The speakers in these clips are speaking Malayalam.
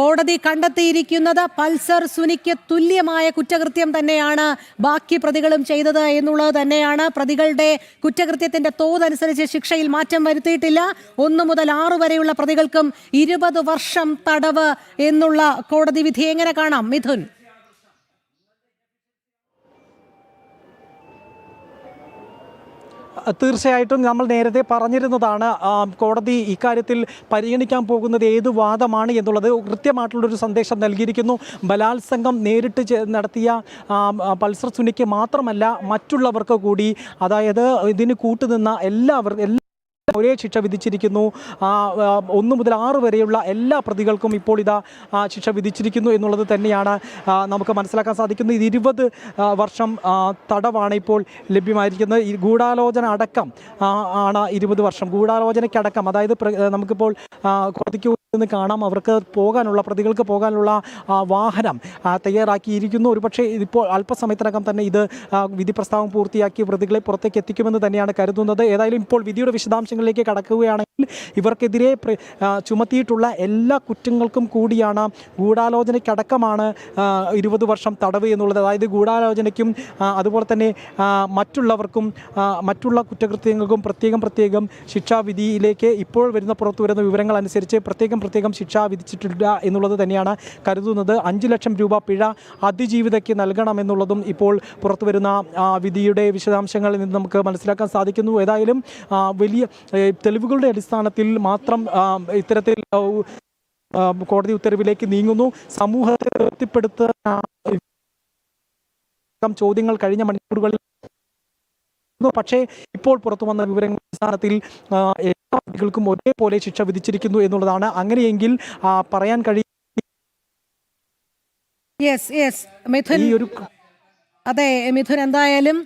കോടതി കണ്ടെത്തിയിരിക്കുന്നത് പൾസർ സുനിക്ക് തുല്യമായ കുറ്റകൃത്യം തന്നെയാണ് ബാക്കി പ്രതികളും ചെയ്തത് എന്നുള്ളത് തന്നെയാണ്. പ്രതികളുടെ കുറ്റകൃത്യത്തിന്റെ തോതനുസരിച്ച് ശിക്ഷയിൽ മാറ്റം വരുത്തിയിട്ടില്ല. ഒന്നു മുതൽ ആറു വരെയുള്ള പ്രതികൾക്കും ഇരുപത് വർഷം തടവ് എന്നുള്ള കോടതി വിധി എങ്ങനെ കാണാം? മിഥുൻ. തീർച്ചയായിട്ടും നമ്മൾ നേരത്തെ പറഞ്ഞിരുന്നതാണ് കോടതി ഇക്കാര്യത്തിൽ പരിഗണിക്കാൻ പോകുന്നത് ഏത് വാദമാണ് എന്നുള്ളത് കൃത്യമായിട്ടുള്ളൊരു സന്ദേശം നൽകിയിരിക്കുന്നു. ബലാത്സംഗം നേരിട്ട് നടത്തിയ പൾസർ സുനിക്ക് മാത്രമല്ല മറ്റുള്ളവർക്ക് കൂടി അതായത് ഇതിന് കൂട്ടുനിന്ന എല്ലാവർ എല്ലാ ഒരേ ശിക്ഷ വിധിച്ചിരിക്കുന്നു. ഒന്ന് മുതൽ ആറ് വരെയുള്ള എല്ലാ പ്രതികൾക്കും ഇപ്പോൾ ഇതാ ശിക്ഷ വിധിച്ചിരിക്കുന്നു എന്നുള്ളത് തന്നെയാണ് നമുക്ക് മനസ്സിലാക്കാൻ സാധിക്കുന്നത്. ഇത് ഇരുപത് വർഷം തടവാണ് ഇപ്പോൾ ലഭ്യമായിരിക്കുന്നത്. ഈ ഗൂഢാലോചന അടക്കം ആണ് ഇരുപത് വർഷം. ഗൂഢാലോചനയ്ക്കടക്കം അതായത് നമുക്കിപ്പോൾ കോടതിക്ക് നിന്ന് കാണാം. അവർക്ക് പോകാനുള്ള പ്രതികൾക്ക് പോകാനുള്ള വാഹനം തയ്യാറാക്കിയിരിക്കുന്നു. ഒരുപക്ഷെ ഇതിപ്പോൾ അല്പസമയത്തിനകം തന്നെ ഇത് വിധി പ്രസ്താവം പൂർത്തിയാക്കി പ്രതികളെ പുറത്തേക്ക് എത്തിക്കുമെന്ന് തന്നെയാണ് കരുതുന്നത്. ഏതായാലും ഇപ്പോൾ വിധിയുടെ വിശദാംശങ്ങളിലേക്ക് കടക്കുകയാണെങ്കിൽ ഇവർക്കെതിരെ ചുമത്തിയിട്ടുള്ള എല്ലാ കുറ്റങ്ങൾക്കും കൂടിയാണ് ഗൂഢാലോചനയ്ക്കടക്കമാണ് ഇരുപത് വർഷം തടവ് എന്നുള്ളത്. അതായത് ഗൂഢാലോചനയ്ക്കും അതുപോലെ തന്നെ മറ്റുള്ളവർക്കും മറ്റുള്ള കുറ്റകൃത്യങ്ങൾക്കും പ്രത്യേകം പ്രത്യേകം ശിക്ഷാവിധിയിലേക്ക് ഇപ്പോൾ വരുന്ന പുറത്തു വരുന്ന വിവരങ്ങൾ അനുസരിച്ച് പ്രത്യേകം പ്രത്യേകം ശിക്ഷ വിധിച്ചിട്ടില്ല എന്നുള്ളത് തന്നെയാണ് കരുതുന്നത് അഞ്ച് ലക്ഷം രൂപ പിഴ അതിജീവിതയ്ക്ക് നൽകണമെന്നുള്ളതും ഇപ്പോൾ പുറത്തുവരുന്ന വിധിയുടെ വിശദാംശങ്ങളിൽ നിന്ന് നമുക്ക് മനസ്സിലാക്കാൻ സാധിക്കുന്നു ഏതായാലും വലിയ തെളിവുകളുടെ അടിസ്ഥാനത്തിൽ മാത്രം ഇത്തരത്തിൽ കോടതി ഉത്തരവിലേക്ക് നീങ്ങുന്നു സമൂഹത്തെ തൃപ്തിപ്പെടുത്താൻ ചോദ്യങ്ങൾ കഴിഞ്ഞ മണിക്കൂറുകളിൽ. പക്ഷേ ഇപ്പോൾ പുറത്തു വന്ന വിവരങ്ങളുടെ അടിസ്ഥാനത്തിൽ എല്ലാ പ്രതികൾക്കും ഒരേപോലെ ശിക്ഷ വിധിച്ചിരിക്കുന്നു എന്നുള്ളതാണ്. അങ്ങനെയെങ്കിൽ പറയാൻ കഴിയും യെസ് യെസ് മിഥുൻ അതെ മിഥുൻ എന്തായാലും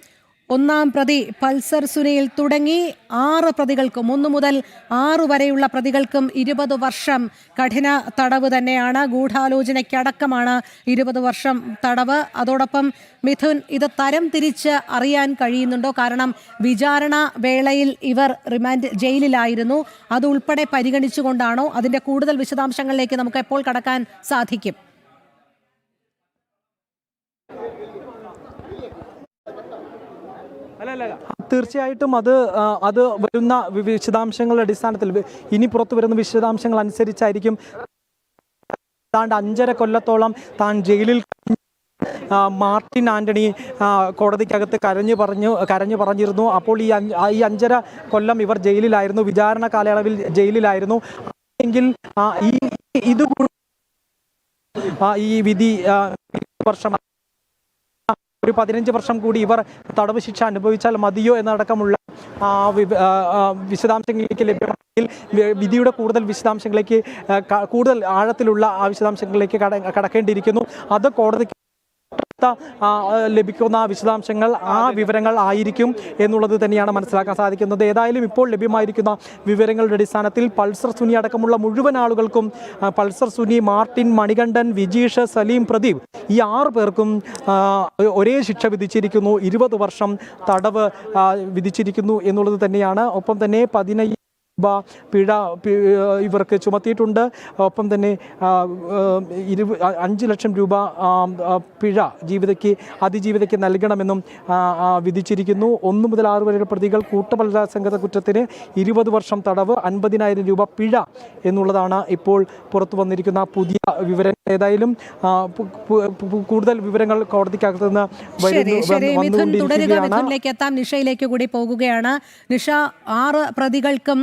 ഒന്നാം പ്രതി പൾസർ സുനിയിൽ തുടങ്ങി ആറ് പ്രതികൾക്കും ഒന്നു മുതൽ ആറ് വരെയുള്ള പ്രതികൾക്കും ഇരുപത് വർഷം കഠിന തടവ് തന്നെയാണ്. ഗൂഢാലോചനയ്ക്കടക്കമാണ് ഇരുപത് വർഷം തടവ്. അതോടൊപ്പം മിഥുൻ ഇത് തരം തിരിച്ച് അറിയാൻ കഴിയുന്നുണ്ടോ? കാരണം വിചാരണ വേളയിൽ ഇവർ റിമാൻഡ് ജയിലിലായിരുന്നു. അതുൾപ്പെടെ പരിഗണിച്ചുകൊണ്ടാണോ? അതിന്റെ കൂടുതൽ വിശദാംശങ്ങളിലേക്ക് നമുക്ക് എപ്പോൾ കടക്കാൻ സാധിക്കും? തീർച്ചയായിട്ടും അത് അത് വരുന്ന വിശദാംശങ്ങളുടെ അടിസ്ഥാനത്തിൽ. ഇനി പുറത്തു വരുന്ന വിശദാംശങ്ങൾ അനുസരിച്ചായിരിക്കും താണ്ട് അഞ്ചര കൊല്ലത്തോളം താൻ ജയിലിൽ മാർട്ടിൻ ആന്റണി ആ, കോടതിക്കകത്ത് കരഞ്ഞു പറഞ്ഞു കരഞ്ഞു പറഞ്ഞിരുന്നു. അപ്പോൾ ഈ ഈ അഞ്ചര കൊല്ലം ഇവർ ജയിലിലായിരുന്നു. വിചാരണ കാലയളവിൽ ജയിലിലായിരുന്നു. എങ്കിൽ ഈ ഇത് ഈ വിധി വർഷം ഒരു പതിനഞ്ച് വർഷം കൂടി ഇവർ തടവ് ശിക്ഷ അനുഭവിച്ചാൽ മതിയോ എന്നടക്കമുള്ള വിശദാംശങ്ങളിലേക്ക് ലഭ്യമാണെങ്കിൽ വിധിയുടെ കൂടുതൽ വിശദാംശങ്ങളിലേക്ക് കൂടുതൽ ആഴത്തിലുള്ള ആ വിശദാംശങ്ങളിലേക്ക് കട കടക്കേണ്ടിയിരിക്കുന്നു. അത് കോടതിക്ക് ആ, ലഭിക്കുന്ന വിശദാംശങ്ങൾ ആ വിവരങ്ങൾ ആയിരിക്കും എന്നുള്ളത് തന്നെയാണ് മനസ്സിലാക്കാൻ സാധിക്കുന്നത്. ഏതായാലും ഇപ്പോൾ ലഭ്യമായിരിക്കുന്ന വിവരങ്ങളുടെ അടിസ്ഥാനത്തിൽ പൾസർ സുനി അടക്കമുള്ള മുഴുവൻ ആളുകൾക്കും പൾസർ സുനി മാർട്ടിൻ മണികണ്ഠൻ വിജീഷ് സലീം പ്രദീപ് ഈ ആറ് പേർക്കും ഒരേ ശിക്ഷ വിധിച്ചിരിക്കുന്നു. ഇരുപത് വർഷം തടവ് വിധിച്ചിരിക്കുന്നു എന്നുള്ളത് തന്നെയാണ്. ഒപ്പം തന്നെ പതിനയ്യ പിഴ ഇവർക്ക് ചുമത്തിയിട്ടുണ്ട്. ഒപ്പം തന്നെ ഇരു അഞ്ച് ലക്ഷം രൂപ പിഴ ജീവിതയ്ക്ക് അതിജീവിതയ്ക്ക് നൽകണമെന്നും വിധിച്ചിരിക്കുന്നു. ഒന്ന് മുതൽ ആറ് വരെ പ്രതികൾ കൂട്ടബലാത്സംഗത കുറ്റത്തിന് ഇരുപത് വർഷം തടവ് അൻപതിനായിരം രൂപ പിഴ എന്നുള്ളതാണ് ഇപ്പോൾ പുറത്തു വന്നിരിക്കുന്ന പുതിയ വിവരം ഏതായാലും കൂടുതൽ വിവരങ്ങൾ കോടതിക്കകത്ത് നിന്ന് ശരി വരുന്നു- ശരി മിഥുൻ തുടരുക മിഥുനിലേക്ക് എത്താം. നിഷയിലേക്ക് കൂടി പോകുകയാണ്. നിഷ ആറ് പ്രതികൾക്കും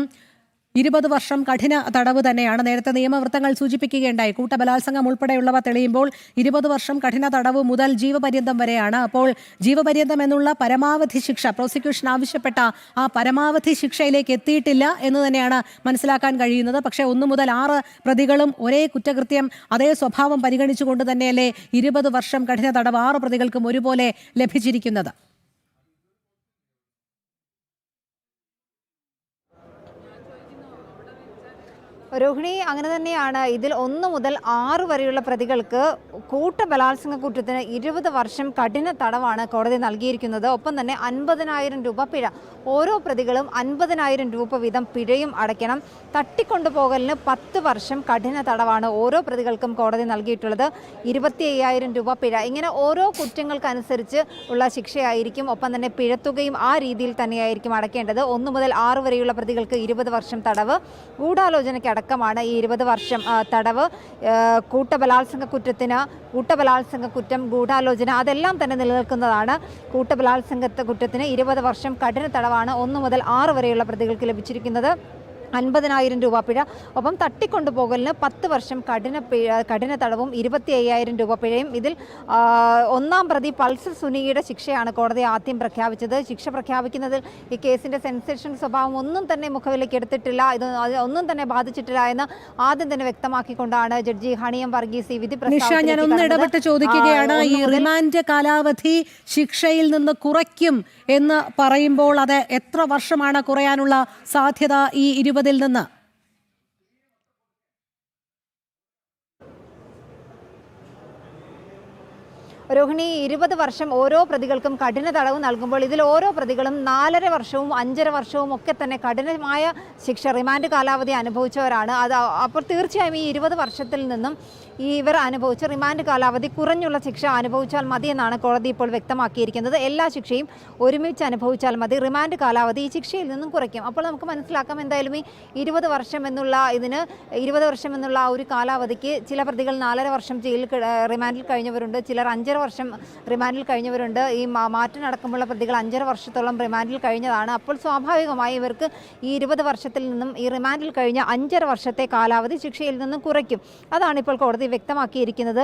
ഇരുപത് വർഷം കഠിന തടവ് തന്നെയാണ് നേരത്തെ നിയമവൃത്തങ്ങൾ സൂചിപ്പിക്കുകയുണ്ടായി. കൂട്ടബലാത്സംഗം ഉൾപ്പെടെയുള്ളവ തെളിയുമ്പോൾ ഇരുപത് വർഷം കഠിന തടവ് മുതൽ ജീവപര്യന്തം വരെയാണ്. അപ്പോൾ ജീവപര്യന്തം എന്നുള്ള പരമാവധി ശിക്ഷ പ്രോസിക്യൂഷൻ ആവശ്യപ്പെട്ട ആ പരമാവധി ശിക്ഷയിലേക്ക് എത്തിയിട്ടില്ല എന്ന് തന്നെയാണ് മനസ്സിലാക്കാൻ കഴിയുന്നത്. പക്ഷേ ഒന്നു മുതൽ ആറ് പ്രതികളും ഒരേ കുറ്റകൃത്യം അതേ സ്വഭാവം പരിഗണിച്ചുകൊണ്ട് തന്നെയല്ലേ ഇരുപത് വർഷം കഠിന തടവ് ആറ് പ്രതികൾക്കും ഒരുപോലെ ലഭിച്ചിരിക്കുന്നത്. രോഹിണി അങ്ങനെ തന്നെയാണ്. ഇതിൽ ഒന്ന് മുതൽ ആറ് വരെയുള്ള പ്രതികൾക്ക് കൂട്ട ബലാത്സംഗ കുറ്റത്തിന് ഇരുപത് വർഷം കഠിന തടവാണ് കോടതി നൽകിയിരിക്കുന്നത്. ഒപ്പം തന്നെ അൻപതിനായിരം രൂപ പിഴ. ഓരോ പ്രതികളും അൻപതിനായിരം രൂപ വീതം പിഴയും അടയ്ക്കണം. തട്ടിക്കൊണ്ടുപോകലിന് പത്ത് വർഷം കഠിന തടവാണ് ഓരോ പ്രതികൾക്കും കോടതി നൽകിയിട്ടുള്ളത്. ഇരുപത്തി അയ്യായിരം രൂപ പിഴ. ഇങ്ങനെ ഓരോ കുറ്റങ്ങൾക്കനുസരിച്ച് ഉള്ള ശിക്ഷയായിരിക്കും. ഒപ്പം തന്നെ പിഴത്തുകയും ആ രീതിയിൽ തന്നെയായിരിക്കും അടയ്ക്കേണ്ടത്. ഒന്ന് മുതൽ ആറ് വരെയുള്ള പ്രതികൾക്ക് ഇരുപത് വർഷം തടവ്. ഗൂഢാലോചനയ്ക്ക് അടക്കമാണ് ഈ ഇരുപത് വർഷം തടവ്. കൂട്ടബലാത്സംഗ കുറ്റത്തിന് കൂട്ടബലാത്സംഗ കുറ്റം ഗൂഢാലോചന അതെല്ലാം തന്നെ നിലനിൽക്കുന്നതാണ്. കൂട്ടബലാത്സംഗ കുറ്റത്തിന് ഇരുപത് വർഷം കഠിന തടവാണ് ഒന്ന് മുതൽ ആറ് വരെയുള്ള പ്രതികൾക്ക് ലഭിച്ചിരിക്കുന്നത്. അൻപതിനായിരം രൂപ പിഴ. ഒപ്പം തട്ടിക്കൊണ്ടുപോകലിന് പത്ത് വർഷം കഠിന പിഴ കഠിന തടവും ഇരുപത്തി അയ്യായിരം രൂപ പിഴയും. ഇതിൽ ഒന്നാം പ്രതി പൾസർ സുനിയുടെ ശിക്ഷയാണ് കോടതി ആദ്യം പ്രഖ്യാപിച്ചത്. ശിക്ഷ പ്രഖ്യാപിക്കുന്നതിൽ ഈ കേസിന്റെ സെൻസേഷൻ സ്വഭാവം ഒന്നും തന്നെ മുഖവിലേക്ക് എടുത്തിട്ടില്ല. ഇത് ഒന്നും തന്നെ ബാധിച്ചിട്ടില്ല എന്ന് ആദ്യം തന്നെ വ്യക്തമാക്കിക്കൊണ്ടാണ് ജഡ്ജി ഹണിയം വർഗീസ് ഈ വിധി പ്രഖ്യാപിച്ചത് ഞാൻ പ്രസ്താവത്തിലേക്ക് ഒന്ന് ഇടപെട്ട് ചോദിക്കുകയാണ്. ഈ റിമാൻഡ് കാലാവധി ശിക്ഷയിൽ നിന്ന് കുറയ്ക്കും എന്ന് പറയുമ്പോൾ അത് എത്ര വർഷമാണ് കുറയാനുള്ള സാധ്യത ഈ ഇരുപതിൽ നിന്ന്. രോഹിണി ഇരുപത് വർഷം ഓരോ പ്രതികൾക്കും കഠിന തടവ് നൽകുമ്പോൾ ഇതിൽ ഓരോ പ്രതികളും നാലര വർഷവും അഞ്ചര വർഷവും ഒക്കെ തന്നെ കഠിനമായ ശിക്ഷ റിമാൻഡ് കാലാവധി അനുഭവിച്ചവരാണ്. അത് അപ്പോൾ തീർച്ചയായും ഈ ഇരുപത് വർഷത്തിൽ നിന്നും ഇവർ അനുഭവിച്ച റിമാൻഡ് കാലാവധി കുറഞ്ഞുള്ള ശിക്ഷ അനുഭവിച്ചാൽ മതി എന്നാണ് കോടതി ഇപ്പോൾ വ്യക്തമാക്കിയിരിക്കുന്നത്. എല്ലാ ശിക്ഷയും ഒരുമിച്ച് അനുഭവിച്ചാൽ മതി. റിമാൻഡ് കാലാവധി ഈ ശിക്ഷയിൽ നിന്നും കുറയ്ക്കും. അപ്പോൾ നമുക്ക് മനസ്സിലാക്കാം എന്തായാലും ഈ ഇരുപത് വർഷം എന്നുള്ള ഇതിന് ഇരുപത് വർഷം എന്നുള്ള ആ ഒരു കാലാവധിക്ക് ചില പ്രതികൾ നാലര വർഷം ജയിലിൽ റിമാൻഡിൽ കഴിഞ്ഞവരുണ്ട്. ചിലർ അഞ്ചര വർഷം റിമാൻഡിൽ കഴിഞ്ഞവരുണ്ട്. ഈ മാറ്റം നടക്കുമ്പോൾ പ്രതികൾ അഞ്ചര വർഷത്തോളം റിമാൻഡിൽ കഴിഞ്ഞതാണ്. അപ്പോൾ സ്വാഭാവികമായി ഇവർക്ക് ഈ ഇരുപത് വർഷത്തിൽ നിന്നും ഈ റിമാൻഡിൽ കഴിഞ്ഞ അഞ്ചര വർഷത്തെ കാലാവധി ശിക്ഷയിൽ നിന്നും കുറയ്ക്കും. അതാണ് ഇപ്പോൾ കോടതി വ്യക്തമാക്കിയിരിക്കുന്നത്.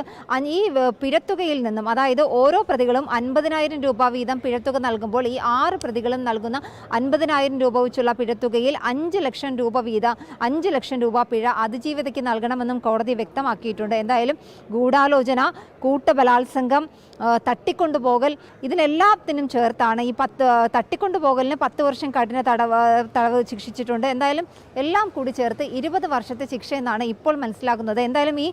ഈ പിഴത്തുകയിൽ നിന്നും അതായത് ഓരോ പ്രതികളും അൻപതിനായിരം രൂപ വീതം പിഴത്തുക നൽകുമ്പോൾ ഈ ആറ് പ്രതികളും നൽകുന്ന അൻപതിനായിരം രൂപ വെച്ചുള്ള പിഴത്തുകയിൽ അഞ്ച് ലക്ഷം രൂപ വീതം അഞ്ച് ലക്ഷം രൂപ പിഴ അതിജീവിതയ്ക്ക് നൽകണമെന്നും കോടതി വ്യക്തമാക്കിയിട്ടുണ്ട്. എന്തായാലും ഗൂഢാലോചന കൂട്ടബലാത്സംഗം തട്ടിക്കൊണ്ടുപോകൽ ഇതിനെല്ലാത്തിനും ചേർത്താണ് ഈ പത്ത് തട്ടിക്കൊണ്ടുപോകലിന് പത്ത് വർഷം കഠിന തടവ് തടവ് ശിക്ഷിച്ചിട്ടുണ്ട്. എന്തായാലും എല്ലാം കൂടി ചേർത്ത് ഇരുപത് വർഷത്തെ ശിക്ഷ എന്നാണ് ഇപ്പോൾ മനസ്സിലാക്കുന്നത് എന്തായാലും ഈ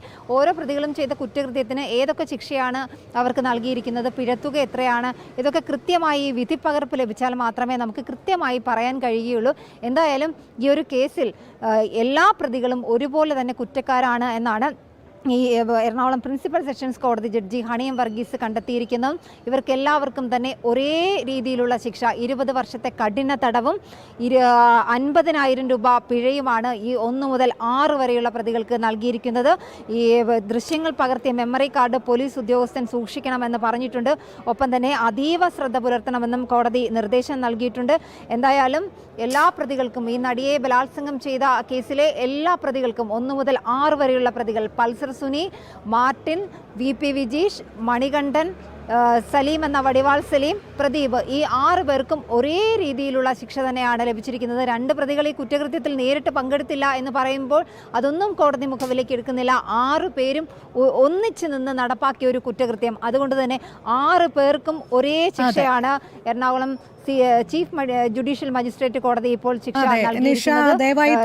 ഓരോ പ്രതികളും ചെയ്ത കുറ്റകൃത്യത്തിന് ഏതൊക്കെ ശിക്ഷയാണ് അവർക്ക് നൽകിയിരിക്കുന്നത് പിഴത്തുക എത്രയാണ് ഇതൊക്കെ കൃത്യമായി വിധിപ്പകർപ്പ് ലഭിച്ചാൽ മാത്രമേ നമുക്ക് കൃത്യമായി പറയാൻ കഴിയുകയുള്ളൂ. എന്തായാലും ഈ ഒരു കേസിൽ എല്ലാ പ്രതികളും ഒരുപോലെ തന്നെ കുറ്റക്കാരാണ് എന്നാണ് ഈ എറണാകുളം പ്രിൻസിപ്പൽ സെഷൻസ് കോടതി ജഡ്ജി ഹണിയം വർഗീസ് കണ്ടെത്തിയിരിക്കുന്നു. ഇവർക്കെല്ലാവർക്കും തന്നെ ഒരേ രീതിയിലുള്ള ശിക്ഷ ഇരുപത് വർഷത്തെ കഠിന തടവും ഇരു അൻപതിനായിരം രൂപ പിഴയുമാണ് ഈ ഒന്ന് മുതൽ ആറ് വരെയുള്ള പ്രതികൾക്ക് നൽകിയിരിക്കുന്നത്. ഈ ദൃശ്യങ്ങൾ പകർത്തിയ മെമ്മറി കാർഡ് പോലീസ് ഉദ്യോഗസ്ഥൻ സൂക്ഷിക്കണമെന്ന് പറഞ്ഞിട്ടുണ്ട്. ഒപ്പം തന്നെ അതീവ ശ്രദ്ധ പുലർത്തണമെന്നും കോടതി നിർദ്ദേശം നൽകിയിട്ടുണ്ട്. എന്തായാലും എല്ലാ പ്രതികൾക്കും ഈ നടിയെ ബലാത്സംഗം ചെയ്ത കേസിലെ എല്ലാ പ്രതികൾക്കും ഒന്ന് മുതൽ ആറ് വരെയുള്ള പ്രതികൾ Pulsar Suni Martin V P Vijeesh Manikandan Saleem എന്ന വടിവാൾ സലീം പ്രദീപ്. ഈ ആറ് പേർക്കും ഒരേ രീതിയിലുള്ള ശിക്ഷ തന്നെയാണ് ലഭിച്ചിരിക്കുന്നത്. രണ്ട് പ്രതികൾ ഈ കുറ്റകൃത്യത്തിൽ നേരിട്ട് പങ്കെടുത്തില്ല എന്ന് പറയുമ്പോൾ അതൊന്നും കോടതി മുഖവിലേക്ക് എടുക്കുന്നില്ല. ആറ് പേരും ഒന്നിച്ച് നിന്ന് നടപ്പാക്കിയ ഒരു കുറ്റകൃത്യം. അതുകൊണ്ട് തന്നെ ആറ് പേർക്കും ഒരേ ശിക്ഷയാണ് എറണാകുളം ചീഫ് ജുഡീഷ്യൽ മജിസ്ട്രേറ്റ് കോടതി ഇപ്പോൾ ശിക്ഷ നൽകിയിരിക്കുന്നത്.